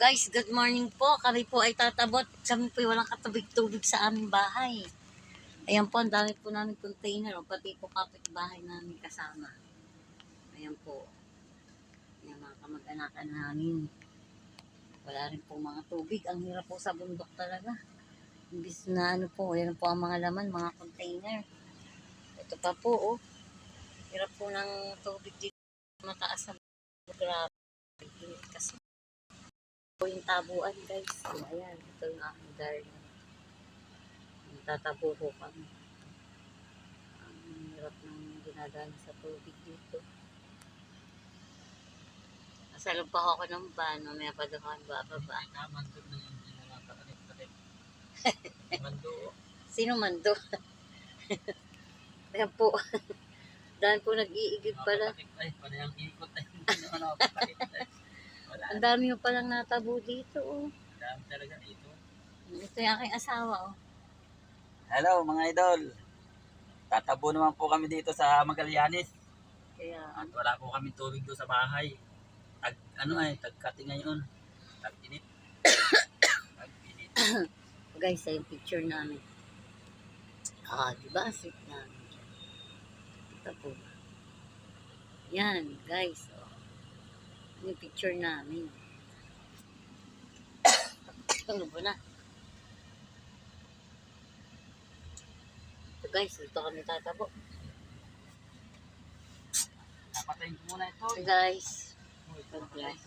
guys, good morning po. Kami po ay tatabot. Kami po ay walang katubig-tubig sa aming bahay. Ayan po, ang dami po namin container. O pati po kapitbahay namin kasama. Ayan po. Ayan mga kamag-anakan namin. Wala rin po mga tubig. Ang hirap po sa bundok talaga. Imbis na ano po, ayan po ang mga laman, mga container. Ito pa po, oh. Hirap po ng tubig dito. Mataas sa grabe. Kasi po yung tabuan guys. So, ayan, ito yung aking garden. Tatapo ko kami. Ang hirap ng dinadaan sa tubig dito. Nasalog pa ako ng van, mamaya pa doon ba baba. Mandog na yung pinakakalit-kalit. Mando. Sino man do? Ayan po. Dahil po nag-iigib pala. Ay, panayang ikot ay hindi naman ako. Ang dami yung palang natabo dito. Oh. Dami talaga dito. Ito yung aking asawa. Oh. Hello mga idol. Tatabo naman po kami dito sa Magallanes. Kaya, At wala po kami tubig doon sa bahay. Tag, ano ay, tagkati ngayon. Tag-init. Tag-init. guys, ay yung picture namin. Ah, di ba? Sweet namin. Ito po. Yan, guys. Yung picture namin. ano ba na? So guys, dito kami tatabo. Napatayin ko muna ito. So guys, God bless.